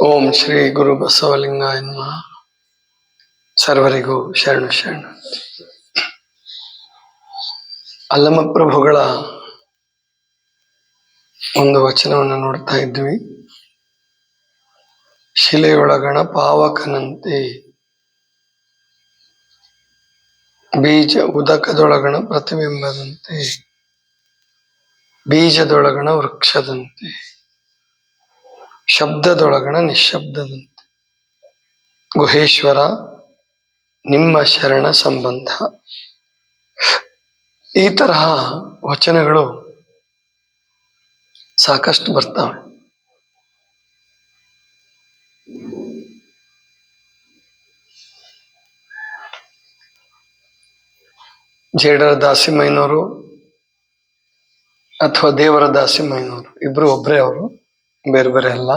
ಓಂ ಶ್ರೀ ಗುರು ಬಸವಲಿಂಗ ಎನ್ನುವ ಸರ್ವರಿಗೂ ಶರಣು ಶರಣು. ಅಲ್ಲಮ ಪ್ರಭುಗಳ ಒಂದು ವಚನವನ್ನು ನೋಡ್ತಾ ಇದ್ವಿ. ಶಿಲೆಯೊಳಗಣ ಪಾವಕನಂತೆ. ಬೀಜ ಉದಕದೊಳಗಣ ಪ್ರತಿಬಿಂಬದಂತೆ. ಬೀಜದೊಳಗಣ ವೃಕ್ಷದಂತೆ. ಶಬ್ದದೊಳಗಣ ನಿಶ್ಶಬ್ದದಂತೆ. ಗುಹೇಶ್ವರ, ನಿಮ್ಮ ಶರಣ ಸಂಬಂಧ. ಈ ತರಹ ವಚನಗಳು ಸಾಕಷ್ಟು ಬರ್ತವೆ. ಜೇಡರ ದಾಸಿಮಯ್ಯನವರು ಅಥವಾ ದೇವರ ದಾಸಿಮಯ್ಯನವರು ಇಬ್ರು ಒಬ್ಬರೇ ಅವರು. ಬೇರೆ ಬೇರೆ ಅಲ್ಲ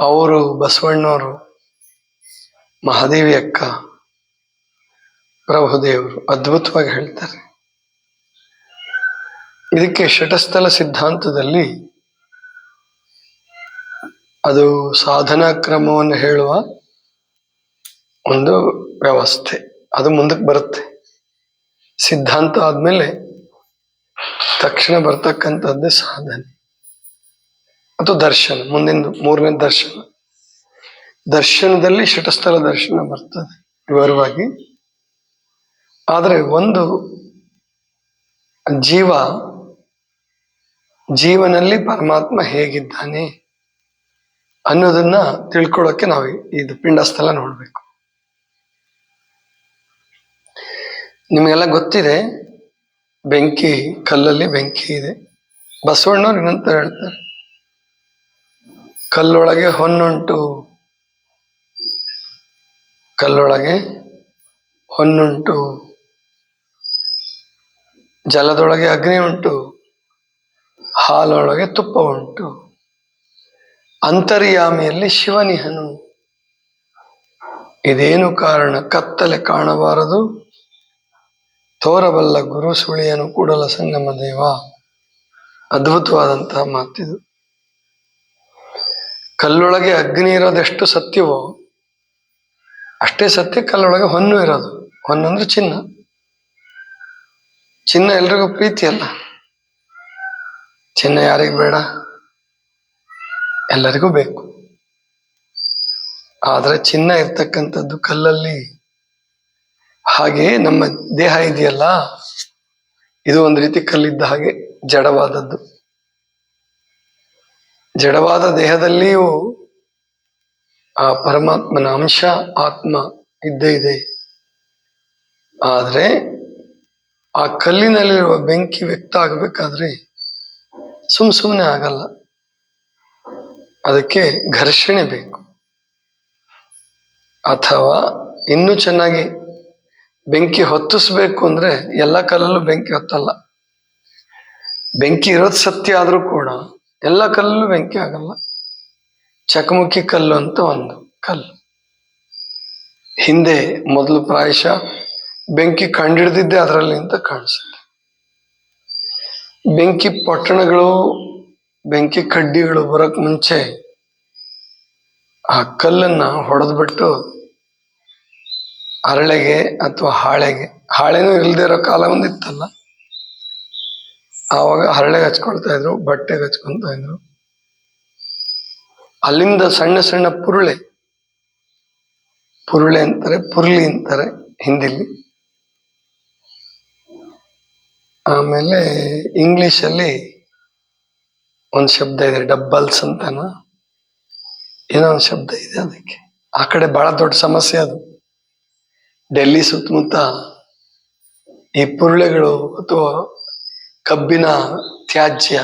ಅವರು ಬಸವಣ್ಣವರು, ಮಹಾದೇವಿ ಅಕ್ಕ, ಪ್ರಭುದೇವರು ಅದ್ಭುತವಾಗಿ ಹೇಳ್ತಾರೆ. ಇದಕ್ಕೆ ಶಟಸ್ಥಲ ಸಿದ್ಧಾಂತದಲ್ಲಿ ಅದು ಸಾಧನಾ ಕ್ರಮವನ್ನು ಹೇಳುವ ಒಂದು ವ್ಯವಸ್ಥೆ. ಅದು ಮುಂದಕ್ಕೆ ಬರುತ್ತೆ. ಸಿದ್ಧಾಂತ ಆದ್ಮೇಲೆ ತಕ್ಷಣ ಬರ್ತಕ್ಕಂಥದ್ದೇ ಸಾಧನೆ. ಮತ್ತು ದರ್ಶನ, ಮುಂದಿನ ಮೂರನೇ ದರ್ಶನ. ದರ್ಶನದಲ್ಲಿ ಶಟಸ್ಥಲ ದರ್ಶನ ಬರ್ತದೆ, ವಿವರವಾಗಿ. ಆದರೆ ಒಂದು ಜೀವ, ಜೀವನಲ್ಲಿ ಪರಮಾತ್ಮ ಹೇಗಿದ್ದಾನೆ ಅನ್ನೋದನ್ನ ತಿಳ್ಕೊಳ್ಳೋಕೆ ನಾವು ಇದು ಪಿಂಡಸ್ಥಲ ನೋಡಬೇಕು. ನಿಮಗೆಲ್ಲ ಗೊತ್ತಿದೆ, ಬೆಂಕಿ, ಕಲ್ಲಲ್ಲಿ ಬೆಂಕಿ ಇದೆ. ಬಸವಣ್ಣವ್ರು ಏನಂತ ಹೇಳ್ತಾರೆ. ಕಲ್ಲೊಳಗೆ ಹೊನ್ನುಂಟು. ಕಲ್ಲೊಳಗೆ ಹೊನ್ನುಂಟು. ಜಲದೊಳಗೆ ಅಗ್ನಿ ಉಂಟು. ಹಾಲೊಳಗೆ ತುಪ್ಪ ಉಂಟು. ಅಂತರ್ಯಾಮಿಯಲ್ಲಿ ಶಿವನಿಹನು. ಇದೇನು ಕಾರಣ? ಕತ್ತಲೆ ಕಾಣಬಾರದು. ತೋರಬಲ್ಲ ಗುರು ಸುಳಿಯನು ಕೂಡಲ ಸಂಗಮ ದೇವ. ಅದ್ಭುತವಾದಂತಹ ಮಾತಿದು. ಕಲ್ಲೊಳಗೆ ಅಗ್ನಿ ಇರೋದೆಷ್ಟು ಸತ್ಯವೋ, ಅಷ್ಟೇ ಸತ್ಯ ಕಲ್ಲೊಳಗೆ ಹೊನ್ನು ಇರೋದು. ಹೊನ್ನು ಅಂದ್ರೆ ಚಿನ್ನ. ಚಿನ್ನ ಎಲ್ರಿಗೂ ಪ್ರೀತಿ ಅಲ್ಲ. ಚಿನ್ನ ಯಾರಿಗೂ ಬೇಡ, ಎಲ್ಲರಿಗೂ ಬೇಕು. ಆದರೆ ಚಿನ್ನ ಇರ್ತಕ್ಕಂಥದ್ದು ಕಲ್ಲಲ್ಲಿ. ಹಾಗೆ ನಮ್ಮ ದೇಹ ಇದೆಯಲ್ಲ, ಇದು ಒಂದು ರೀತಿ ಕಲ್ಲಿದ್ದ ಹಾಗೆ ಜಡವಾದದ್ದು. ಜಡವಾದ ದೇಹದಲ್ಲಿಯೂ ಆ ಪರಮಾತ್ಮನ ಅಂಶ ಆತ್ಮ ಇದ್ದೇ ಇದೆ. ಆದರೆ ಆ ಕಲ್ಲಿನಲ್ಲಿರುವ ಬೆಂಕಿ ವ್ಯಕ್ತ ಆಗಬೇಕಾದ್ರೆ ಸುಮ್ ಸುಮ್ಮನೆ ಆಗಲ್ಲ. ಅದಕ್ಕೆ ಘರ್ಷಣೆ ಬೇಕು. ಅಥವಾ ಇನ್ನೂ ಚೆನ್ನಾಗಿ ಬೆಂಕಿ ಹೊತ್ತಿಸ್ಬೇಕು ಅಂದ್ರೆ ಎಲ್ಲ ಕಲ್ಲಲ್ಲೂ ಬೆಂಕಿ ಹೊತ್ತಲ್ಲ. ಬೆಂಕಿ ಇರೋದು ಸತ್ಯ ಆದರೂ ಕೂಡ ಎಲ್ಲ ಕಲ್ಲು ಬೆಂಕಿ ಆಗಲ್ಲ. ಚಕಮುಕಿ ಕಲ್ಲು ಅಂತ ಒಂದು ಕಲ್ಲು. ಹಿಂದೆ ಮೊದಲು ಪ್ರಾಯಶ ಬೆಂಕಿ ಕಂಡಿಡ್ದಿದ್ದೆ ಅದರಲ್ಲಿ ಅಂತ ಕಾಣಿಸುತ್ತೆ. ಬೆಂಕಿ ಪಟ್ಟಣಗಳು, ಬೆಂಕಿ ಕಡ್ಡಿಗಳು ಬರಕ್ ಮುಂಚೆ ಆ ಕಲ್ಲನ್ನ ಹೊಡೆದ್ಬಿಟ್ಟು ಅರಳೆಗೆ ಅಥವಾ ಹಾಳೆಗೆ, ಹಾಳೆನೂ ಇಲ್ಲದೆ ಇರೋ ಕಾಲ ಒಂದಿತ್ತಲ್ಲ. ಆವಾಗ ಹರಳೆಗೆ ಹಚ್ಕೊಳ್ತಾ ಇದ್ರು, ಬಟ್ಟೆಗೆ ಹಚ್ಕೊಳ್ತಾ ಇದ್ರು. ಅಲ್ಲಿಂದ ಸಣ್ಣ ಸಣ್ಣ ಪುರುಳೆ. ಪುರುಳೆ ಅಂತಾರೆ, ಪುರ್ಲಿ ಅಂತಾರೆ ಹಿಂದಿಲಿ ಆಮೇಲೆ ಇಂಗ್ಲಿಷಲ್ಲಿ ಒಂದು ಶಬ್ದ ಇದೆ, ಡಬ್ಬಲ್ಸ್ ಅಂತನ? ಏನೋ ಒಂದು ಶಬ್ದ ಇದೆ ಅದಕ್ಕೆ. ಆ ಕಡೆ ಬಹಳ ದೊಡ್ಡ ಸಮಸ್ಯೆ ಅದು. ಡೆಲ್ಲಿ ಸುತ್ತಮುತ್ತ ಈ ಪುರುಳೆಗಳು ಅಥವಾ ಕಬ್ಬಿನ ತ್ಯಾಜ್ಯ,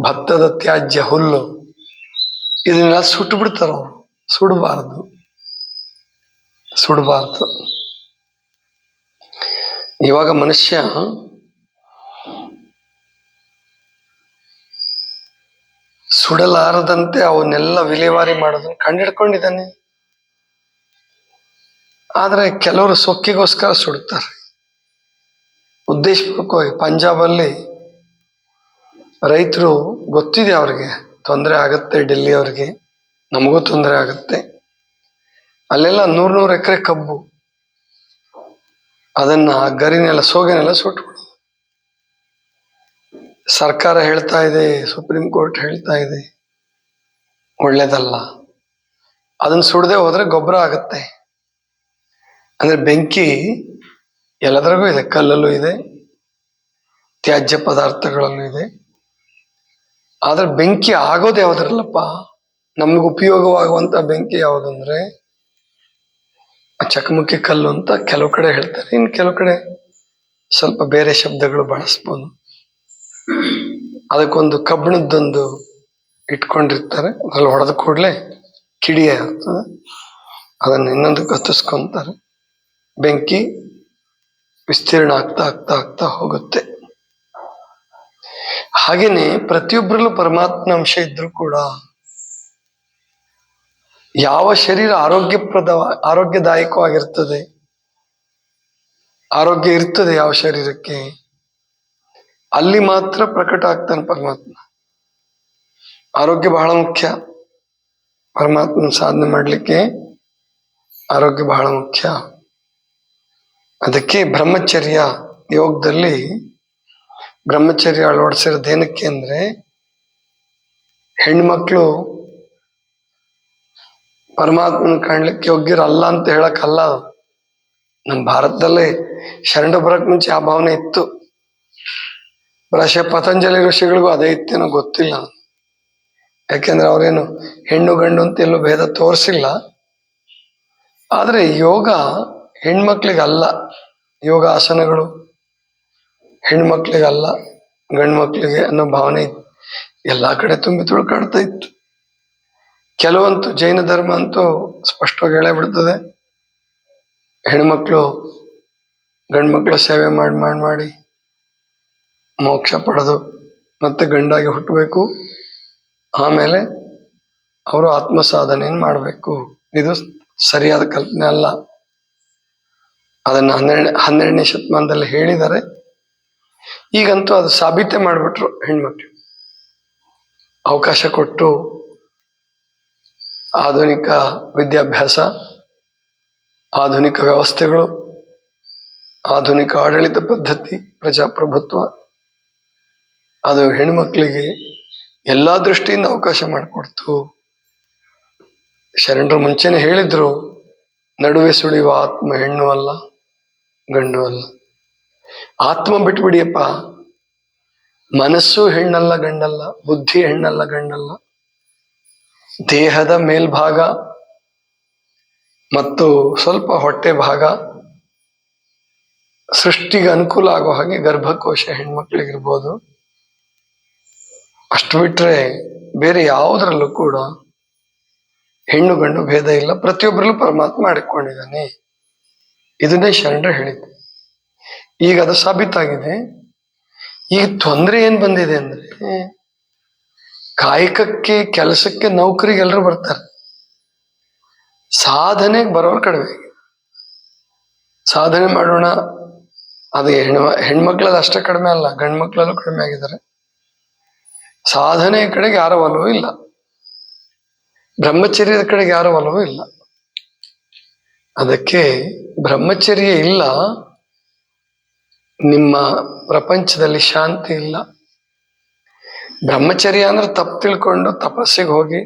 ಭತ್ತದ ತ್ಯಾಜ್ಯ, ಹುಲ್ಲು, ಇದನ್ನೆಲ್ಲ ಸುಟ್ಟು ಬಿಡ್ತಾರ? ಅವರು ಸುಡಬಾರದು. ಸುಡಬಾರ್ದು. ಇವಾಗ ಮನುಷ್ಯ ಸುಡಲಾರದಂತೆ ಅವನ್ನೆಲ್ಲ ವಿಲೇವಾರಿ ಮಾಡೋದನ್ನ ಕಂಡಿಡ್ಕೊಂಡಿದ್ದಾನೆ. ಆದ್ರೆ ಕೆಲವರು ಸೊಕ್ಕಿಗೋಸ್ಕರ ಸುಡ್ತಾರೆ. ಉದ್ದೇಶಪೂರ್ವಕವಾಗಿ ಪಂಜಾಬಲ್ಲಿ ರೈತರು ಗೊತ್ತಿದೆ ಅವ್ರಿಗೆ, ತೊಂದರೆ ಆಗುತ್ತೆ ಡೆಲ್ಲಿ ಅವ್ರಿಗೆ, ನಮಗೂ ತೊಂದರೆ ಆಗುತ್ತೆ. ಅಲ್ಲೆಲ್ಲ ನೂರ್ ನೂರು ಎಕರೆ ಕಬ್ಬು, ಅದನ್ನ ಗರಿನೆಲ್ಲ, ಸೋಗೆನೆಲ್ಲ ಸುಟ್ಬಿಡೋದು ಸರ್ಕಾರ ಹೇಳ್ತಾ ಇದೆ, ಸುಪ್ರೀಂ ಕೋರ್ಟ್ ಹೇಳ್ತಾ ಇದೆ, ಒಳ್ಳೇದಲ್ಲ. ಅದನ್ನ ಸುಡದೆ ಹೋದ್ರೆ ಗೊಬ್ಬರ ಆಗುತ್ತೆ. ಅಂದ್ರೆ ಬೆಂಕಿ ಎಲ್ಲದರಿಗೂ ಇದೆ, ಕಲ್ಲಲ್ಲೂ ಇದೆ, ತ್ಯಾಜ್ಯ ಪದಾರ್ಥಗಳಲ್ಲೂ ಇದೆ. ಆದ್ರೆ ಬೆಂಕಿ ಆಗೋದು ಯಾವ್ದ್ರಲ್ಲಪ್ಪ? ನಮ್ಗೆ ಉಪಯೋಗವಾಗುವಂತ ಬೆಂಕಿ ಯಾವುದಂದ್ರೆ ಚಕಮಕಿ ಕಲ್ಲು ಅಂತ ಕೆಲವು ಕಡೆ ಹೇಳ್ತಾರೆ. ಇನ್ನು ಕೆಲವು ಕಡೆ ಸ್ವಲ್ಪ ಬೇರೆ ಶಬ್ದಗಳು ಬಳಸ್ಬೋದು. ಅದಕ್ಕೊಂದು ಕಬ್ಬಿಣದ್ದೊಂದು ಇಟ್ಕೊಂಡಿರ್ತಾರೆ. ಅದ್ರಲ್ಲಿ ಹೊಡೆದ ಕೂಡಲೇ ಕಿಡಿಯ ಆಗ್ತದೆ ಅದನ್ನ ಇನ್ನೊಂದು ಕತ್ತಿಸ್ಕೊಂತಾರೆ ಬೆಂಕಿ ವಿಸ್ತೀರ್ಣ ಆಗ್ತಾ ಆಗ್ತಾ ಆಗ್ತಾ ಹೋಗುತ್ತೆ. ಹಾಗೇನೆ ಪ್ರತಿಯೊಬ್ಬರಲ್ಲೂ ಪರಮಾತ್ಮ ಅಂಶ ಇದ್ರೂ ಕೂಡ ಯಾವ ಶರೀರ ಆರೋಗ್ಯಪ್ರದ, ಆರೋಗ್ಯದಾಯಕವಾಗಿರ್ತದೆ, ಆರೋಗ್ಯ ಇರ್ತದೆ ಯಾವ ಶರೀರಕ್ಕೆ, ಅಲ್ಲಿ ಮಾತ್ರ ಪ್ರಕಟ ಆಗ್ತಾನೆ ಪರಮಾತ್ಮ. ಆರೋಗ್ಯ ಬಹಳ ಮುಖ್ಯ. ಪರಮಾತ್ಮನ ಸಾಧನೆ ಮಾಡಲಿಕ್ಕೆ ಆರೋಗ್ಯ ಬಹಳ ಮುಖ್ಯ. ಅದಕ್ಕೆ ಬ್ರಹ್ಮಚರ್ಯ ಯೋಗದಲ್ಲಿ ಬ್ರಹ್ಮಚರ್ಯ ಅಳವಡಿಸಿರೋದು ಏನಕ್ಕೆ ಅಂದ್ರೆ ಹೆಣ್ಮಕ್ಳು ಪರಮಾತ್ಮನ ಕಾಣ್ಲಿಕ್ಕೆ ಯೋಗ್ಯರಲ್ಲ ಅಂತ ಹೇಳಕ್ಕಲ್ಲ. ನಮ್ಮ ಭಾರತದಲ್ಲಿ ಶರಣ ಬರಕ್ ಮುಂಚೆ ಆ ಭಾವನೆ ಇತ್ತು. ರಶ ಪತಂಜಲಿ ಋಷಿಗಳಿಗೂ ಅದೇ ಇತ್ತೇನೋ ಗೊತ್ತಿಲ್ಲ. ಯಾಕೆಂದ್ರೆ ಅವರೇನು ಹೆಣ್ಣು ಗಂಡು ಅಂತ ಎಲ್ಲೂ ಭೇದ ತೋರಿಸಿಲ್ಲ. ಆದರೆ ಯೋಗ ಹೆಣ್ಮಕ್ಳಿಗಲ್ಲ ಯೋಗಾಸನಗಳು, ಹೆಣ್ಮಕ್ಳಿಗಲ್ಲ ಗಂಡು ಮಕ್ಕಳಿಗೆ ಅನ್ನೋ ಭಾವನೆ ಇತ್ತು. ಎಲ್ಲ ಕಡೆ ತುಂಬಿ ತುಳ್ಕಾಡ್ತಾ ಇತ್ತು. ಕೆಲವಂತೂ ಜೈನ ಧರ್ಮ ಅಂತೂ ಸ್ಪಷ್ಟವಾಗಿ ಹೇಳೇ ಬಿಡ್ತದೆ. ಹೆಣ್ಮಕ್ಳು ಗಂಡು ಮಕ್ಕಳ ಸೇವೆ ಮಾಡಿ ಮಾಡಿ ಮಾಡಿ ಮೋಕ್ಷ ಪಡೆದು ಮತ್ತೆ ಗಂಡಾಗಿ ಹುಟ್ಟಬೇಕು. ಆಮೇಲೆ ಅವರು ಆತ್ಮ ಸಾಧನೆಯನ್ನು ಮಾಡಬೇಕು. ಇದು ಸರಿಯಾದ ಕಲ್ಪನೆ ಅಲ್ಲ. ಅದನ್ನ ಹನ್ನೆರಡು ಹನ್ನೆರಡನೇ ಶತಮಾನದಲ್ಲಿ ಹೇಳಿದ್ದಾರೆ. ಈಗಂತೂ ಅದು ಸಾಬೀತೆ ಮಾಡಿಬಿಟ್ರು ಹೆಣ್ಮಕ್ಳು. ಅವಕಾಶ ಕೊಟ್ಟು ಆಧುನಿಕ ವಿದ್ಯಾಭ್ಯಾಸ, ಆಧುನಿಕ ವ್ಯವಸ್ಥೆಗಳು, ಆಧುನಿಕ ಆಡಳಿತ ಪದ್ಧತಿ, ಪ್ರಜಾಪ್ರಭುತ್ವ, ಅದು ಹೆಣ್ಮಕ್ಳಿಗೆ ಎಲ್ಲಾ ದೃಷ್ಟಿಯಿಂದ ಅವಕಾಶ ಮಾಡಿಕೊಡ್ತು. ಶರಣರು ಮುಂಚೆನೆ ಹೇಳಿದ್ರು, ನಡುವೆ ಸುಳಿಯುವ ಆತ್ಮ ಹೆಣ್ಣು ಅಲ್ಲ. ಗಂಡು ಅಲ್ಲ ಆತ್ಮ ಬಿಟ್ಬಿಡಿಯಪ್ಪ. ಮನಸ್ಸು ಹೆಣ್ಣಲ್ಲ ಗಂಡಲ್ಲ, ಬುದ್ಧಿ ಹೆಣ್ಣಲ್ಲ ಗಂಡಲ್ಲ. ದೇಹದ ಮೇಲ್ಭಾಗ ಮತ್ತು ಸ್ವಲ್ಪ ಹೊಟ್ಟೆ ಭಾಗ ಸೃಷ್ಟಿಗೆ ಅನುಕೂಲ ಆಗೋ ಹಾಗೆ ಗರ್ಭಕೋಶ ಹೆಣ್ಮಕ್ಳಿಗಿರ್ಬೋದು. ಅಷ್ಟು ಬಿಟ್ರೆ ಬೇರೆ ಯಾವುದ್ರಲ್ಲೂ ಕೂಡ ಹೆಣ್ಣು ಗಂಡು ಭೇದ ಇಲ್ಲ. ಪ್ರತಿಯೊಬ್ಬರಲ್ಲೂ ಪರಮಾತ್ಮ ಮಾಡಿಕೊಂಡಿದ್ದಾನೆ. ಇದನ್ನೇ ಶರಣರು ಹೇಳಿದ್ದು. ಈಗ ಅದು ಸಾಬೀತಾಗಿದೆ. ಈಗ ತೊಂದರೆ ಏನ್ ಬಂದಿದೆ ಅಂದ್ರೆ, ಕಾಯಕಕ್ಕೆ, ಕೆಲಸಕ್ಕೆ ನೌಕರಿಗೆ ಎಲ್ಲರೂ ಬರ್ತಾರೆ. ಸಾಧನೆಗೆ ಬರೋರು ಕಡಿಮೆ ಸಾಧನೆ ಮಾಡೋಣ, ಅದು ಹೆಣ್ಮ ಹೆಣ್ಮಕ್ಳಲ್ಲಿ ಅಷ್ಟೇ ಕಡಿಮೆ ಅಲ್ಲ ಗಂಡು ಮಕ್ಳಲ್ಲೂ ಕಡಿಮೆ ಆಗಿದ್ದಾರೆ. ಸಾಧನೆಯ ಕಡೆಗೆ ಯಾರ ಒಲವೂ ಇಲ್ಲ. ಬ್ರಹ್ಮಚರ್ಯದ ಕಡೆಗೆ ಯಾರ ಒಲವೂ ಇಲ್ಲ. ಅದಕ್ಕೆ ಬ್ರಹ್ಮಚರ್ಯ ಇಲ್ಲ. ನಿಮ್ಮ ಪ್ರಪಂಚದಲ್ಲಿ ಶಾಂತಿ ಇಲ್ಲ. ಬ್ರಹ್ಮಚರ್ಯ ಅಂದ್ರೆ ತಪ್ಪು ತಿಳ್ಕೊಂಡು ತಪಸ್ಸಿಗೆ ಹೋಗಿ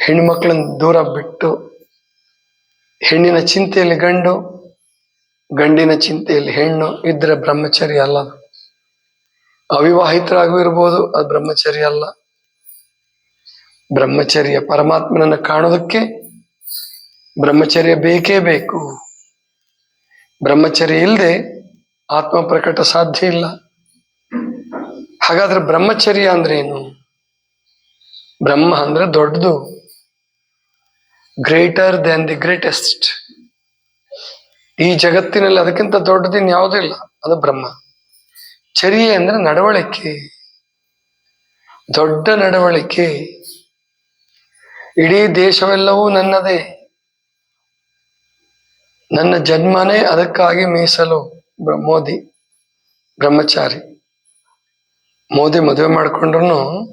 ಹೆಣ್ಮಕ್ಳನ್ನ ದೂರ ಬಿಟ್ಟು ಹೆಣ್ಣಿನ ಚಿಂತೆಯಲ್ಲಿ ಗಂಡು, ಗಂಡಿನ ಚಿಂತೆಯಲ್ಲಿ ಹೆಣ್ಣು ಇದ್ರೆ ಬ್ರಹ್ಮಚರ್ಯ ಅಲ್ಲ. ಅವಿವಾಹಿತರಾಗೂ ಇರ್ಬೋದು, ಅದು ಬ್ರಹ್ಮಚರ್ಯ ಅಲ್ಲ. ಬ್ರಹ್ಮಚರ್ಯ ಪರಮಾತ್ಮನನ್ನ ಕಾಣೋದಕ್ಕೆ ಬ್ರಹ್ಮಚರ್ಯ ಬೇಕೇ ಬೇಕು. ಬ್ರಹ್ಮಚರ್ಯ ಇಲ್ಲದೆ ಆತ್ಮ ಪ್ರಕಟ ಸಾಧ್ಯ ಇಲ್ಲ. ಹಾಗಾದ್ರೆ ಬ್ರಹ್ಮಚರ್ಯ ಅಂದ್ರೆ ಏನು ಬ್ರಹ್ಮ ಅಂದ್ರೆ ದೊಡ್ಡದು, ಗ್ರೇಟರ್ ದೆನ್ ದಿ ಗ್ರೇಟೆಸ್ಟ್ ಈ ಜಗತ್ತಿನಲ್ಲಿ ಅದಕ್ಕಿಂತ ದೊಡ್ಡದಿನ್ ಯಾವುದೂ ಇಲ್ಲ, ಅದು ಬ್ರಹ್ಮ. ಚರ್ಯೆ ಅಂದ್ರೆ ನಡವಳಿಕೆ. ದೊಡ್ಡ ನಡವಳಿಕೆ. ಇಡೀ ದೇಶವೆಲ್ಲವೂ ನನ್ನದೇ. ನನ್ನ ಜನ್ಮನೇ ಅದಕ್ಕಾಗಿ ಮೀಸಲು ಮೋದಿ, ಬ್ರಹ್ಮಚಾರಿ. ಮೋದಿ ಮದುವೆ ಮಾಡ್ಕೊಂಡ್ರು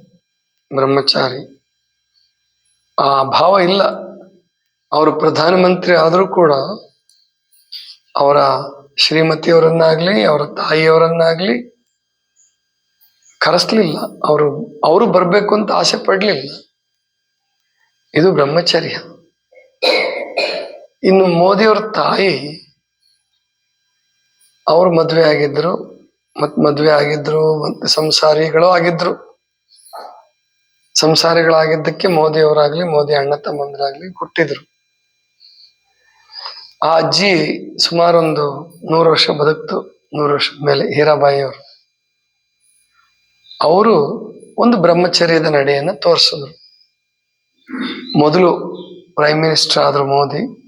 ಬ್ರಹ್ಮಚಾರಿ. ಆ ಭಾವ ಇಲ್ಲ. ಅವರು ಪ್ರಧಾನಮಂತ್ರಿ ಆದರೂ ಕೂಡ ಅವರ ಶ್ರೀಮತಿಯವರನ್ನಾಗ್ಲಿ, ಅವರ ತಾಯಿಯವರನ್ನಾಗ್ಲಿ ಕರೆಸ್ಲಿಲ್ಲ. ಅವರು ಅವರು ಬರಬೇಕು ಅಂತ ಆಸೆ ಪಡ್ಲಿಲ್ಲ. ಇದು ಬ್ರಹ್ಮಚರ್ಯ. ಇನ್ನು ಮೋದಿಯವ್ರ ತಾಯಿ ಅವ್ರು ಮದ್ವೆ ಆಗಿದ್ರು, ಮತ್ ಮದುವೆ ಆಗಿದ್ರು ಮತ್ತೆ ಸಂಸಾರಿಗಳು ಆಗಿದ್ರು. ಸಂಸಾರಿಗಳಾಗಿದ್ದಕ್ಕೆ ಮೋದಿಯವರಾಗ್ಲಿ, ಮೋದಿ ಅಣ್ಣ ತಮ್ಮಂದ್ರಾಗ್ಲಿ ಹುಟ್ಟಿದ್ರು. ಆ ಅಜ್ಜಿ ಸುಮಾರೊಂದು ನೂರು ವರ್ಷ ಬದುಕ್ತು, ನೂರು ವರ್ಷ ಮೇಲೆ ಹೀರಾಬಾಯಿ ಅವರು ಅವರು ಒಂದು ಬ್ರಹ್ಮಚರ್ಯದ ನಡೆಯನ್ನ ತೋರಿಸಿದ್ರು. ಮೊದಲು ಪ್ರೈಮ್ ಮಿನಿಸ್ಟರ್ ಆದ್ರು ಮೋದಿ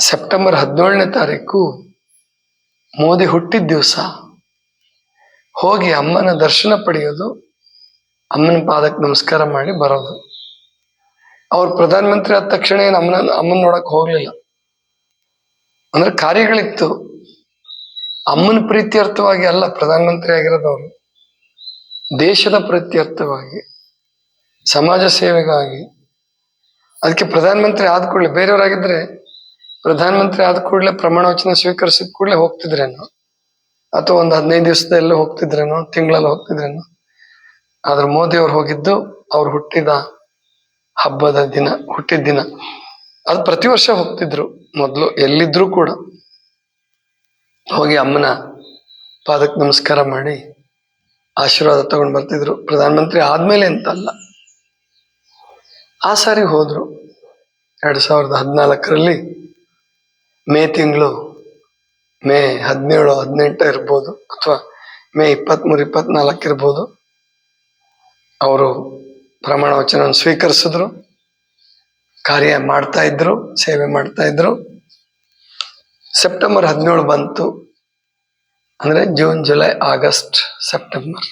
ಸೆಪ್ಟೆಂಬರ್ ಹದಿನೇಳನೇ ತಾರೀಕು ಮೋದಿ ಹುಟ್ಟಿದ ದಿವಸ. ಹೋಗಿ ಅಮ್ಮನ ದರ್ಶನ ಪಡೆಯೋದು ಅಮ್ಮನ ಪಾದಕ್ಕೆ ನಮಸ್ಕಾರ ಮಾಡಿ ಬರೋದು. ಅವ್ರು ಪ್ರಧಾನಮಂತ್ರಿ ಆದ ತಕ್ಷಣ ಏನು ಅಮ್ಮನ ಅಮ್ಮನ ನೋಡಕ್ ಹೋಗ್ಲಿಲ್ಲ. ಅಂದ್ರೆ ಕಾರ್ಯಗಳಿತ್ತು. ಅಮ್ಮನ ಪ್ರೀತ್ಯರ್ಥವಾಗಿ ಅಲ್ಲ, ಪ್ರಧಾನಮಂತ್ರಿ ಆಗಿರೋದವರು. ದೇಶದ ಪ್ರೀತ್ಯರ್ಥವಾಗಿ ಸಮಾಜ ಸೇವೆಗಾಗಿ. ಅದಕ್ಕೆ ಪ್ರಧಾನಮಂತ್ರಿ ಆದ ಕೂಡಲೇ ಪ್ರಧಾನಮಂತ್ರಿ ಆದ ಕೂಡಲೇ ಪ್ರಮಾಣ ವಚನ ಸ್ವೀಕರಿಸಿದ ಕೂಡಲೇ ಹೋಗ್ತಿದ್ರೇನೋ? ಅಥವಾ ಒಂದು ಹದಿನೈದು ದಿವಸದಲ್ಲೇ ಹೋಗ್ತಿದ್ರೇನೋ? ತಿಂಗಳಲ್ಲಿ ಹೋಗ್ತಿದ್ರೇನೋ? ಆದ್ರೆ ಮೋದಿ ಅವ್ರು ಹೋಗಿದ್ದು ಅವ್ರು ಹುಟ್ಟಿದ ಹಬ್ಬದ ದಿನ, ಹುಟ್ಟಿದ ದಿನ. ಅದು ಪ್ರತಿ ವರ್ಷ ಹೋಗ್ತಿದ್ರು. ಮೊದಲು ಎಲ್ಲಿದ್ರು ಕೂಡ. ಹೋಗಿ ಅಮ್ಮನ ಪಾದಕ್ಕೆ ನಮಸ್ಕಾರ ಮಾಡಿ ಆಶೀರ್ವಾದ ತಗೊಂಡು ಬರ್ತಿದ್ರು. ಪ್ರಧಾನಮಂತ್ರಿ ಆದ್ಮೇಲೆ ಅಂತಲ್ಲ. ಆ ಸಾರಿ ಹೋದ್ರು. ಎರಡ್ ಸಾವಿರದ ಹದಿನಾಲ್ಕರಲ್ಲಿ ಮೇ ತಿಂಗಳು, ಮೇ ಹದಿನೇಳು, ಹದಿನೆಂಟು ಇರ್ಬೋದು, ಅಥವಾ ಮೇ ಇಪ್ಪತ್ತ್ಮೂರು ಇಪ್ಪತ್ನಾಲ್ಕು ಇರ್ಬೋದು. ಅವರು ಪ್ರಮಾಣ ವಚನ ಸ್ವೀಕರಿಸಿದ್ರು, ಕಾರ್ಯ ಮಾಡ್ತಾ ಇದ್ರು, ಸೇವೆ ಮಾಡ್ತಾ ಇದ್ರು. ಸೆಪ್ಟೆಂಬರ್ ಹದಿನೇಳು ಬಂತು. ಅಂದರೆ ಜೂನ್, ಜುಲೈ, ಆಗಸ್ಟ್, ಸೆಪ್ಟೆಂಬರ್.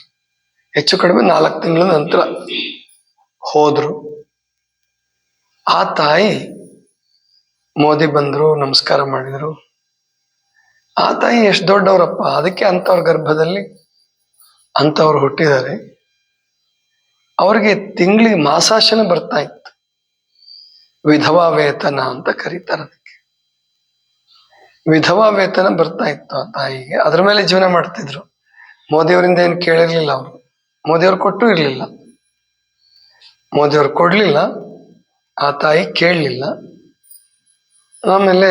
ಹೆಚ್ಚು ಕಡಿಮೆ ನಾಲ್ಕು ತಿಂಗಳ ನಂತರ ಹೋದರು. ಆ ತಾಯಿ ಮೋದಿ ಬಂದ್ರು, ನಮಸ್ಕಾರ ಮಾಡಿದ್ರು. ಆ ತಾಯಿ ಎಷ್ಟು ದೊಡ್ಡವರಪ್ಪ, ಅದಕ್ಕೆ ಅಂತವ್ರ ಗರ್ಭದಲ್ಲಿ ಅಂತವ್ರು ಹುಟ್ಟಿದ್ದಾರೆ. ಅವ್ರಿಗೆ ತಿಂಗಳಿ ಮಾಸಾಶನ ಬರ್ತಾ ಇತ್ತು. ವಿಧವಾ ವೇತನ ಅಂತ ಕರೀತಾರೆ ಅದಕ್ಕೆ. ವಿಧವಾ ವೇತನ ಬರ್ತಾ ಇತ್ತು ಆ ತಾಯಿಗೆ. ಅದ್ರ ಮೇಲೆ ಜೀವನ ಮಾಡ್ತಿದ್ರು. ಮೋದಿಯವರಿಂದ ಏನು ಕೇಳಿರ್ಲಿಲ್ಲ ಅವರು. ಮೋದಿಯವ್ರು ಕೊಟ್ಟು ಇರಲಿಲ್ಲ. ಮೋದಿಯವ್ರು ಕೊಡ್ಲಿಲ್ಲ. ಆ ತಾಯಿ ಕೇಳಲಿಲ್ಲ. ಆಮೇಲೆ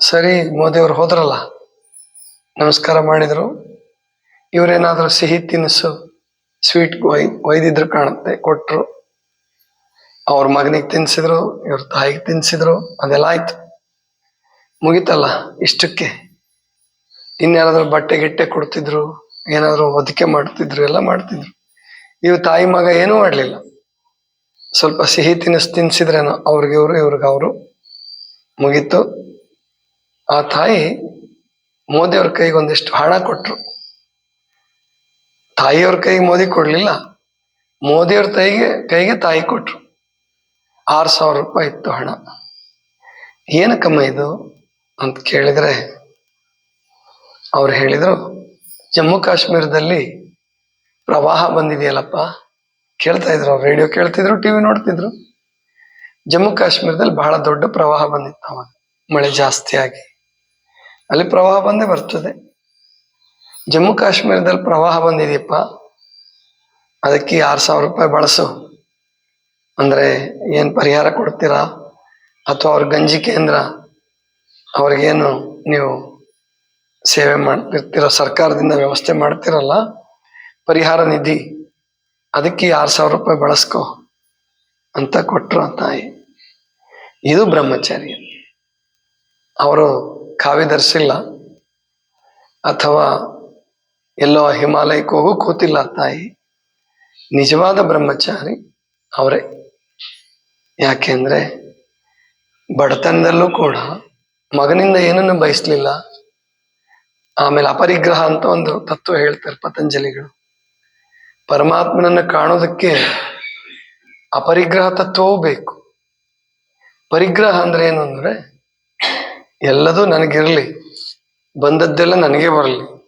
ಸರಿ ಮೋದಿಯವರು ಹೋದ್ರಲ್ಲ, ನಮಸ್ಕಾರ ಮಾಡಿದರು. ಇವರೇನಾದರೂ ಸಿಹಿ ತಿನಿಸು, ಸ್ವೀಟ್ ಒಯ್ ಒಯ್ದಿದ್ರು ಕಾಣುತ್ತೆ ಕೊಟ್ಟರು ಅವ್ರ ಮಗನಿಗೆ ತಿನ್ಸಿದ್ರು, ಇವ್ರ ತಾಯಿಗೆ ತಿನ್ಸಿದ್ರು, ಅದೆಲ್ಲ ಆಯ್ತು. ಮುಗಿತಲ್ಲ ಇಷ್ಟಕ್ಕೆ? ಇನ್ಯಾರಾದ್ರೂ ಬಟ್ಟೆ, ಗಿಟ್ಟೆ ಕೊಡ್ತಿದ್ರು, ಏನಾದರೂ ಒದಿಕೆ ಮಾಡ್ತಿದ್ರು, ಎಲ್ಲ ಮಾಡ್ತಿದ್ರು. ಇವ್ ತಾಯಿ ಮಗ ಏನೂ ಮಾಡಲಿಲ್ಲ. ಸ್ವಲ್ಪ ಸಿಹಿ ತಿನಿಸು ತಿನ್ಸಿದ್ರೇನೋ, ಅವ್ರಿಗೆ ಇವ್ರು, ಇವ್ರಿಗೆ ಅವರು. ಮುಗೀತು. ಆ ತಾಯಿ ಮೋದಿಯವ್ರ ಕೈಗೆ ಒಂದಿಷ್ಟು ಹಣ ಕೊಟ್ರು. ತಾಯಿಯವ್ರ ಕೈಗೆ ಮೋದಿ ಕೊಡ್ಲಿಲ್ಲ. ಮೋದಿಯವ್ರ ತಾಯಿಗೆ, ಕೈಗೆ ತಾಯಿ ಕೊಟ್ರು. ಆರು ಸಾವಿರ ರೂಪಾಯಿ ಇತ್ತು ಹಣ. ಏನಕ್ಕಮ್ಮ ಇದು ಅಂತ ಕೇಳಿದ್ರೆ ಅವ್ರು ಹೇಳಿದರು, ಜಮ್ಮು ಕಾಶ್ಮೀರದಲ್ಲಿ ಪ್ರವಾಹ ಬಂದಿದೆಯಲ್ಲಪ್ಪ? ಕೇಳ್ತಾ ಇದ್ರು ರೇಡಿಯೋ ಕೇಳ್ತಿದ್ರು, ಟಿವಿ ನೋಡ್ತಿದ್ರು. ಜಮ್ಮು ಕಾಶ್ಮೀರದಲ್ಲಿ ಬಹಳ ದೊಡ್ಡ ಪ್ರವಾಹ ಬಂದಿತ್ತು ಅವಾಗ, ಮಳೆ ಜಾಸ್ತಿ ಆಗಿ. ಅಲ್ಲಿ ಪ್ರವಾಹ ಬಂದೇ ಬರ್ತದೆ. ಜಮ್ಮು ಕಾಶ್ಮೀರದಲ್ಲಿ ಪ್ರವಾಹ ಬಂದಿದೆಯಪ್ಪ. ಅದಕ್ಕೆ ಆರು ಸಾವಿರ ರೂಪಾಯಿ ಬಳಸು. ಅಂದ್ರೆ ಏನು ಪರಿಹಾರ ಕೊಡ್ತೀರಾ? ಅಥವಾ ಅವ್ರ ಗಂಜಿ ಕೇಂದ್ರ, ಅವ್ರಿಗೇನು ನೀವು ಸೇವೆ ಮಾಡ್ತಿರ್ತೀರ? ಸರ್ಕಾರದಿಂದ ವ್ಯವಸ್ಥೆ ಮಾಡ್ತಿರಲ್ಲ? ಪರಿಹಾರ ನಿಧಿ, ಅದಕ್ಕೆ ಆರು ಸಾವಿರ ರೂಪಾಯಿ ಬಳಸ್ಕೊ. ಅಂತ ಕೊಟ್ಟರು ತಾಯಿ. ಇದು ಬ್ರಹ್ಮಚಾರ್ಯ ಅವರು ಕಾವ್ಯ ಧರಿಸಿಲ್ಲ. ಅಥವಾ ಎಲ್ಲೋ ಹಿಮಾಲಯಕ್ಕೆ ಹೋಗು ಕೂತಿಲ್ಲ ತಾಯಿ. ನಿಜವಾದ ಬ್ರಹ್ಮಚಾರಿ ಅವರೇ. ಯಾಕೆಂದ್ರೆ ಬಡತನದಲ್ಲೂ ಕೂಡ ಮಗನಿಂದ ಏನನ್ನು ಬಯಸ್ಲಿಲ್ಲ. ಆಮೇಲೆ ಅಪರಿಗ್ರಹ ಅಂತ ಒಂದು ತತ್ವ ಹೇಳ್ತಾರೆ ಪತಂಜಲಿಗಳು. ಪರಮಾತ್ಮನನ್ನು ಕಾಣೋದಕ್ಕೆ ಅಪರಿಗ್ರಹ ತತ್ವವೂ ಬೇಕು. ಪರಿಗ್ರಹ ಅಂದ್ರೆ ಏನು ಅಂದ್ರೆ ಎಲ್ಲದೂ ನನಗಿರಲಿ, ಬಂದದ್ದೆಲ್ಲ ನನಗೆ ಬರಲಿ.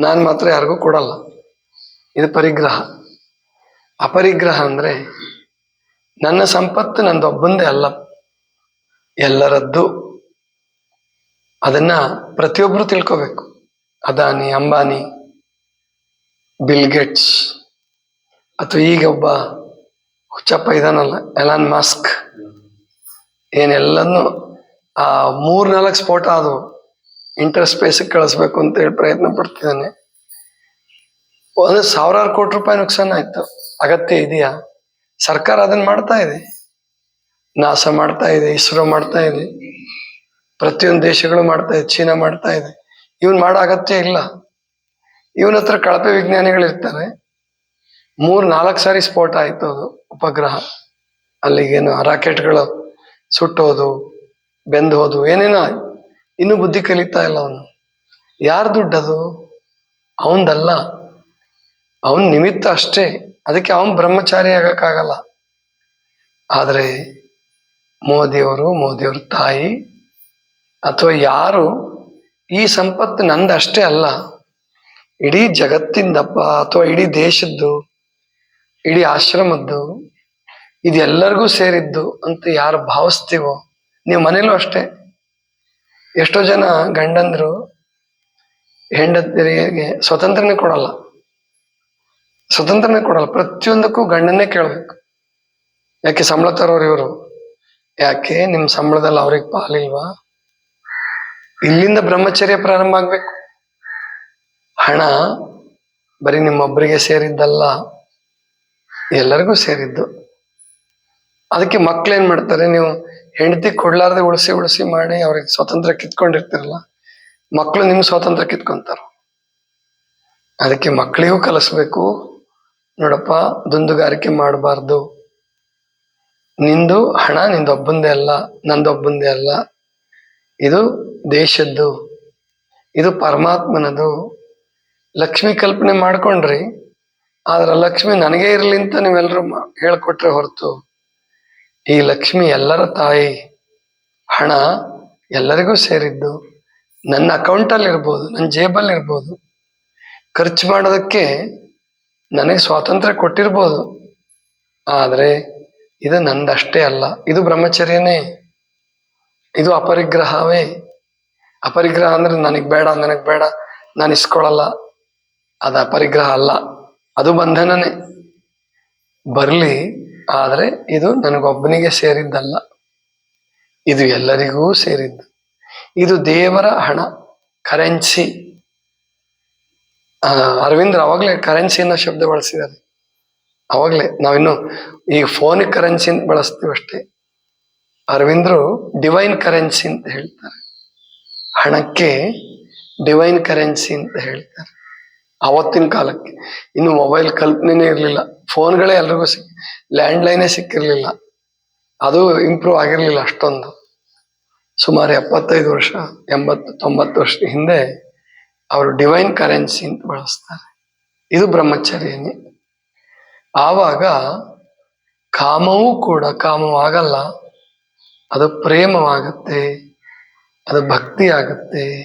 ನಾನು ಮಾತ್ರ ಯಾರಿಗೂ ಕೊಡಲ್ಲ. ಇದು ಪರಿಗ್ರಹ. ಅಪರಿಗ್ರಹ ಅಂದ್ರೆ ನನ್ನ ಸಂಪತ್ತು ನಂದೊಬ್ಬಂದೇ ಅಲ್ಲ. ಎಲ್ಲರದ್ದು. ಅದನ್ನ ಪ್ರತಿಯೊಬ್ಬರು ತಿಳ್ಕೋಬೇಕು. ಅದಾನಿ, ಅಂಬಾನಿ ಬಿಲ್ಗೆಟ್ಸ್ ಅಥವಾ ಈಗ ಒಬ್ಬ ಹುಚ್ಚಪ್ಪ ಇದಾನಲ್ಲ ಎಲಾನ್ ಮಾಸ್ಕ್ ಏನೆಲ್ಲನೂ ಆ ಮೂರ್ ನಾಲ್ಕು ಸ್ಫೋಟ ಅದು ಇಂಟರ್ ಕಳಿಸ್ಬೇಕು ಅಂತ ಹೇಳಿ ಪ್ರಯತ್ನ ಪಡ್ತಿದ್ದಾನೆ. ಒಂದು ಸಾವಿರಾರು ಕೋಟಿ ರೂಪಾಯಿ ನುಕ್ಸಾನ ಆಯ್ತು. ಅಗತ್ಯ ಇದೆಯಾ? ಸರ್ಕಾರ ಅದನ್ನ ಮಾಡ್ತಾ ಇದೆ. ನಾಸ ಮಾಡ್ತಾ ಇದೆ, ಇಸ್ರೋ ಮಾಡ್ತಾ ಇದೆ. ಪ್ರತಿಯೊಂದು ದೇಶಗಳು ಮಾಡ್ತಾ ಇದೆ, ಚೀನಾ ಮಾಡ್ತಾ ಇದೆ. ಇವನ್ ಮಾಡೋ ಅಗತ್ಯ ಇಲ್ಲ. ಇವನ ಹತ್ರ ಕಳಪೆ ವಿಜ್ಞಾನಿಗಳು ಇರ್ತಾರೆ ಮೂರ್, ನಾಲ್ಕು ಸಾರಿ ಸ್ಫೋಟ ಆಯ್ತು ಅದು ಉಪಗ್ರಹ. ಅಲ್ಲಿಗೇನು ರಾಕೆಟ್ಗಳು ಸುಟ್ಟೋದು ಬೆಂದು ಹೋದು ಏನೇನೋ ಇನ್ನು ಬುದ್ಧಿ ಕಲಿತಾ ಇಲ್ಲ ಅವನು. ಯಾರ ದುಡ್ಡದು ಅವನದಲ್ಲ. ಅವನ ನಿಮಿತ್ತ ಅಷ್ಟೇ. ಅದಕ್ಕೆ ಅವನ್ ಬ್ರಹ್ಮಚಾರಿ ಆಗಕ್ಕಾಗಲ್ಲ. ಆದರೆ ಮೋದಿಯವರು, ಮೋದಿಯವ್ರ ತಾಯಿ ಅಥವಾ ಯಾರು, ಈ ಸಂಪತ್ತು ನಂದಷ್ಟೇ ಅಲ್ಲ. ಇಡೀ ಜಗತ್ತಿಂದಪ್ಪ ಅಥವಾ ಇಡೀ ದೇಶದ್ದು ಇಡೀ ಆಶ್ರಮದ್ದು ಇದೆಲ್ಲರಿಗೂ ಸೇರಿದ್ದು ಅಂತ ಯಾರು ಭಾವಿಸ್ತೀವೋ, ನೀವು ಮನೇಲೂ ಅಷ್ಟೇ. ಎಷ್ಟೋ ಜನ ಗಂಡಂದ್ರು ಹೆಂಡತಿಯರಿಗೆ ಸ್ವತಂತ್ರನೇ ಕೊಡಲ್ಲ. ಸ್ವತಂತ್ರನೇ ಕೊಡಲ್ಲ. ಪ್ರತಿಯೊಂದಕ್ಕೂ ಗಂಡನ್ನೇ ಕೇಳ್ಬೇಕು. ಯಾಕೆ ಸಂಬಳ ತರೋರು ಇವರು? ಯಾಕೆ ನಿಮ್ಮ ಸಂಬಳದಲ್ಲಿ ಅವ್ರಿಗೆ ಪಾಲಿಲ್ವಾ? ಇಲ್ಲಿಂದ ಬ್ರಹ್ಮಚರ್ಯ ಪ್ರಾರಂಭ ಆಗ್ಬೇಕು. ಹಣ ಬರೀ ನಿಮ್ಮೊಬ್ಬರಿಗೆ ಸೇರಿದ್ದಲ್ಲ. ಎಲ್ಲರಿಗೂ ಸೇರಿದ್ದು. ಅದಕ್ಕೆ ಮಕ್ಳೇನ್ ಮಾಡ್ತಾರೆ, ನೀವು ಹೆಂಡತಿ ಕೊಡ್ಲಾರ್ದೆ ಉಳಿಸಿ ಉಳಿಸಿ ಮಾಡಿ ಅವ್ರಿಗೆ ಸ್ವಾತಂತ್ರ್ಯ ಕಿತ್ಕೊಂಡಿರ್ತಿರಲ್ಲ ಮಕ್ಕಳು ನಿಮ್ ಸ್ವಾತಂತ್ರ್ಯ ಕಿತ್ಕೊಂತಾರ. ಅದಕ್ಕೆ ಮಕ್ಕಳಿಗೂ ಕಲಿಸ್ಬೇಕು. ನೋಡಪ್ಪ, ದುಂದುಗಾರಿಕೆ ಮಾಡಬಾರ್ದು. ನಿಂದು ಹಣ ನಿಂದೊಬ್ಬಂದೇ ಅಲ್ಲ ನಂದೊಬ್ಬಂದೇ ಅಲ್ಲ. ಇದು ದೇಶದ್ದು. ಇದು ಪರಮಾತ್ಮನದು. ಲಕ್ಷ್ಮಿ ಕಲ್ಪನೆ ಮಾಡ್ಕೊಂಡ್ರಿ. ಆದ್ರೆ ಲಕ್ಷ್ಮಿ ನನಗೆ ಇರಲಿ ಅಂತ ನೀವೆಲ್ಲರೂ ಹೇಳ್ಕೊಟ್ರೆ ಹೊರತು, ಈ ಲಕ್ಷ್ಮಿ ಎಲ್ಲರ ತಾಯಿ, ಹಣ ಎಲ್ಲರಿಗೂ ಸೇರಿದ್ದು, ನನ್ನ ಅಕೌಂಟಲ್ಲಿ ಇರ್ಬೋದು, ನನ್ನ ಜೇಬಲ್ಲಿ ಇರ್ಬೋದು, ಖರ್ಚು ಮಾಡೋದಕ್ಕೆ ನನಗೆ ಸ್ವಾತಂತ್ರ್ಯ ಕೊಟ್ಟಿರ್ಬೋದು. ಆದರೆ ಇದು ನಂದಷ್ಟೇ ಅಲ್ಲ, ಇದು ಬ್ರಹ್ಮಚರ್ಯನೇ, ಇದು ಅಪರಿಗ್ರಹವೇ. ಅಪರಿಗ್ರಹ ಅಂದರೆ ನನಗೆ ಬೇಡ ನನಗೆ ಬೇಡ, ನಾನು ಇಸ್ಕೊಳ್ಳಲ್ಲ, ಅದು ಅಪರಿಗ್ರಹ ಅಲ್ಲ. ಅದು ಬಂಧನನೇ. ಬರಲಿ, ಆದರೆ ಇದು ನನಗೊಬ್ಬನಿಗೆ ಸೇರಿದ್ದಲ್ಲ. ಇದು ಎಲ್ಲರಿಗೂ ಸೇರಿದ್ದು. ಇದು ದೇವರ ಹಣ ಕರೆನ್ಸಿ ಅರವಿಂದ್ರ ಅವಾಗಲೇ ಕರೆನ್ಸಿ ಅನ್ನೋ ಶಬ್ದ ಬಳಸಿದ್ದಾರೆ. ಅವಾಗಲೇ ನಾವಿನ್ನು ಈ ಫೋನ್ ಕರೆನ್ಸಿ ಅಂತ ಬಳಸ್ತೀವಿ ಅಷ್ಟೇ. ಅರವಿಂದ್ರು ಡಿವೈನ್ ಕರೆನ್ಸಿ ಅಂತ ಹೇಳ್ತಾರೆ. ಹಣಕ್ಕೆ ಡಿವೈನ್ ಕರೆನ್ಸಿ ಅಂತ ಹೇಳ್ತಾರೆ. ಅವತ್ತಿನ ಕಾಲಕ್ಕೆ. ಇನ್ನು ಮೊಬೈಲ್ ಕಲ್ಪನೆನೇ ಇರಲಿಲ್ಲ. ಫೋನ್ಗಳೇ ಎಲ್ರಿಗೂ ಸಿಕ್ ಲ್ಯಾಂಡ್ ಲೈನೇ ಸಿಕ್ಕಿರಲಿಲ್ಲ. ಅದು ಇಂಪ್ರೂವ್ ಆಗಿರಲಿಲ್ಲ ಅಷ್ಟೊಂದು. ಸುಮಾರು ಎಪ್ಪತ್ತೈದು ವರ್ಷ, ಎಂಬತ್ತು, ತೊಂಬತ್ತು ವರ್ಷ ಹಿಂದೆ ಅವರು ಡಿವೈನ್ ಕರೆನ್ಸಿ ಅಂತ ಬಳಸ್ತಾರೆ. ಇದು ಬ್ರಹ್ಮಚರ್ಯನೇ. ಆವಾಗ ಕಾಮವೂ ಕೂಡ ಕಾಮವಾಗಲ್ಲ. ಅದು ಪ್ರೇಮವಾಗತ್ತೆ. ಅದು ಭಕ್ತಿ ಆಗತ್ತೆ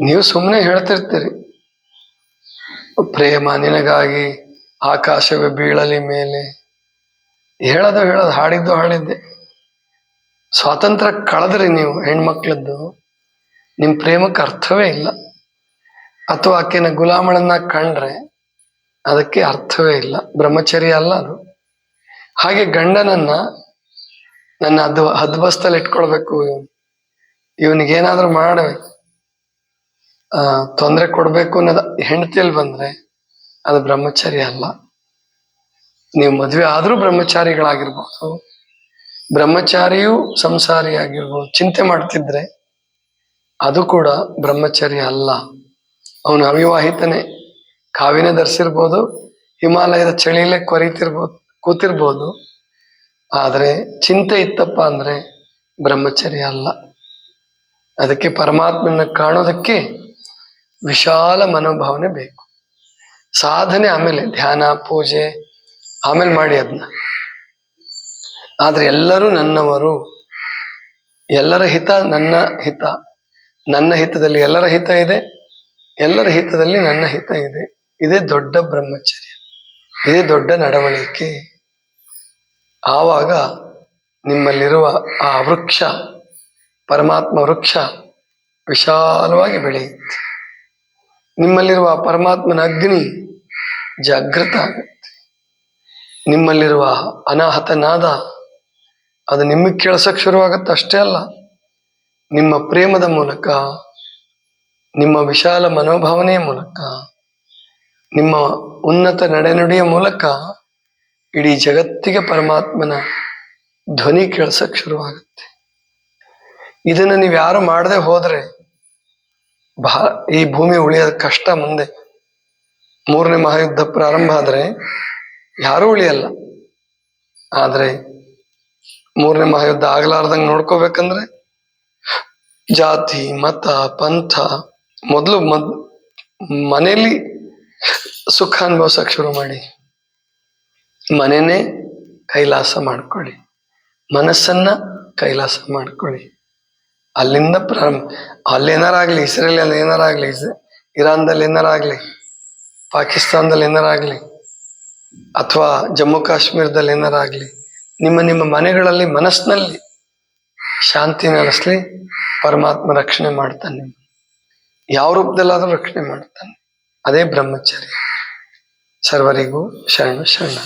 ನೀವು ಸುಮ್ಮನೆ ಹೇಳ್ತಿರ್ತೀರಿ. ಪ್ರೇಮ ನಿನಗಾಗಿ ಆಕಾಶವೇ ಬೀಳಲಿ ಮೇಲೆ. ಹೇಳೋದು ಹೇಳೋದು ಹಾಡಿದ್ದು ಹಾಡಿದ್ದೆ. ಸ್ವಾತಂತ್ರ್ಯ ಕಳೆದ್ರಿ ನೀವು ಹೆಣ್ಮಕ್ಳದ್ದು. ನಿಮ್ಮ ಪ್ರೇಮಕ್ಕೆ ಅರ್ಥವೇ ಇಲ್ಲ. ಅಥವಾ ಆಕೆನ ಗುಲಾಮಳನ್ನ ಕಂಡ್ರೆ ಅದಕ್ಕೆ ಅರ್ಥವೇ ಇಲ್ಲ. ಬ್ರಹ್ಮಚರ್ಯ ಅಲ್ಲ ಅದು. ಹಾಗೆ ಗಂಡನನ್ನ ನನ್ನ ಹದ್ ಹದ್ಬಸ್ತಲ್ಲಿ ಇಟ್ಕೊಳ್ಬೇಕು ಇವನು. ಇವನಿಗೇನಾದ್ರೂ ಮಾಡಬೇಕು. ತೊಂದರೆ ಕೊಡಬೇಕು ಅನ್ನೋದು ಹೆಂಡತಿಯಲ್ಲಿ ಬಂದ್ರೆ ಅದು ಬ್ರಹ್ಮಚಾರಿ ಅಲ್ಲ. ನೀವು ಮದುವೆ ಆದರೂ ಬ್ರಹ್ಮಚಾರಿಗಳಾಗಿರ್ಬೋದು, ಬ್ರಹ್ಮಚಾರಿಯೂ ಸಂಸಾರಿ ಆಗಿರ್ಬೋದು, ಚಿಂತೆ ಮಾಡ್ತಿದ್ರೆ ಅದು ಕೂಡ ಬ್ರಹ್ಮಚಾರಿ ಅಲ್ಲ. ಅವನು ಅವಿವಾಹಿತನೇ, ಕಾವಿನ ಧರಿಸಿರ್ಬೋದು ಹಿಮಾಲಯದ ಚಳಿಲೇ ಕೊರೀತಿರ್ಬೋದು ಕೂತಿರ್ಬೋದು. ಆದರೆ ಚಿಂತೆ ಇತ್ತಪ್ಪ ಅಂದ್ರೆ ಬ್ರಹ್ಮಚರ್ಯ ಅಲ್ಲ. ಅದಕ್ಕೆ ಪರಮಾತ್ಮನ ಕಾಣೋದಕ್ಕೆ ವಿಶಾಲ ಮನೋಭಾವನೆ ಬೇಕು. ಸಾಧನೆ ಆಮೇಲೆ ಧ್ಯಾನ, ಪೂಜೆ, ಆಮೇಲೆ ಮಾಡಿ ಅದನ್ನ ಆದ್ರೆ ಎಲ್ಲರೂ ನನ್ನವರು, ಎಲ್ಲರ ಹಿತ ನನ್ನ ಹಿತ. ನನ್ನ ಹಿತದಲ್ಲಿ ಎಲ್ಲರ ಹಿತ ಇದೆ, ಎಲ್ಲರ ಹಿತದಲ್ಲಿ ನನ್ನ ಹಿತ ಇದೆ. ಇದೇ ದೊಡ್ಡ ಬ್ರಹ್ಮಚರ್ಯ. ಇದೇ ದೊಡ್ಡ ನಡವಳಿಕೆ. ಆವಾಗ ನಿಮ್ಮಲ್ಲಿರುವ ಆ ವೃಕ್ಷ, ಪರಮಾತ್ಮ ವೃಕ್ಷ ವಿಶಾಲವಾಗಿ ಬೆಳೆಯುತ್ತೆ. ನಿಮ್ಮಲ್ಲಿರುವ ಪರಮಾತ್ಮನ ಅಗ್ನಿ ಜಾಗೃತ ಆಗುತ್ತೆ. ನಿಮ್ಮಲ್ಲಿರುವ ಅನಾಹತ ನಾದ, ಅದು ನಿಮಗೆ ಕೇಳಿಸಕ್ ಶುರುವಾಗತ್ತೆ ಅಷ್ಟೇ ಅಲ್ಲ. ನಿಮ್ಮ ಪ್ರೇಮದ ಮೂಲಕ, ನಿಮ್ಮ ವಿಶಾಲ ಮನೋಭಾವನೆಯ ಮೂಲಕ, ನಿಮ್ಮ ಉನ್ನತ ನಡೆನುಡಿಯ ಮೂಲಕ ಇಡೀ ಜಗತ್ತಿಗೆ ಪರಮಾತ್ಮನ ಧ್ವನಿ ಕೇಳಿಸಕ್ ಶುರುವಾಗುತ್ತೆ. ಇದನ್ನು ನೀವು ಯಾರು ಮಾಡದೆ ಹೋದ್ರೆ ಬಹಳ ಈ ಭೂಮಿ ಉಳಿಯೋದು ಕಷ್ಟ ಮುಂದೆ ಮೂರನೇ ಮಹಾಯುದ್ಧ ಪ್ರಾರಂಭ ಆದರೆ ಯಾರೂ ಉಳಿಯಲ್ಲ. ಆದರೆ ಮೂರನೇ ಮಹಾಯುದ್ಧ ಆಗಲಾರ್ದಂಗೆ ನೋಡ್ಕೋಬೇಕಂದ್ರೆ ಜಾತಿ, ಮತ, ಪಂಥ, ಮೊದಲು ಮದ್ ಮನೆಯಲ್ಲಿ ಸುಖ ಅನುಭವಿಸಕ್ ಶುರು ಮಾಡಿ. ಮನೆನೇ ಕೈಲಾಸ ಮಾಡ್ಕೊಳ್ಳಿ. ಮನಸ್ಸನ್ನ ಕೈಲಾಸ ಮಾಡ್ಕೊಳ್ಳಿ. ಅಲ್ಲಿಂದ ಪ್ರಾರಂಭ. ಅಲ್ಲಿ ಏನಾರಾಗ್ಲಿ ಇಸ್ರೇಲ್ ಏನಾರಾಗ್ಲಿ ಇರಾನ್ದಲ್ಲಿ ಏನಾರಾಗ್ಲಿ, ಪಾಕಿಸ್ತಾನದಲ್ಲಿ ಏನಾರಾಗ್ಲಿ, ಅಥವಾ ಜಮ್ಮು ಕಾಶ್ಮೀರದಲ್ಲಿ ಏನಾರಾಗ್ಲಿ, ನಿಮ್ಮ ನಿಮ್ಮ ಮನೆಗಳಲ್ಲಿ, ಮನಸ್ಸಿನಲ್ಲಿ ಶಾಂತಿ ನೆಲೆಸ್ಲಿ ಪರಮಾತ್ಮ ರಕ್ಷಣೆ ಮಾಡ್ತಾನೆ ಯಾವ ರೂಪದಲ್ಲಾದ್ರೂ ರಕ್ಷಣೆ ಮಾಡ್ತಾನೆ. ಅದೇ ಬ್ರಹ್ಮಚಾರಿ ಸರ್ವರಿಗೂ ಶರಣ ಶರಣ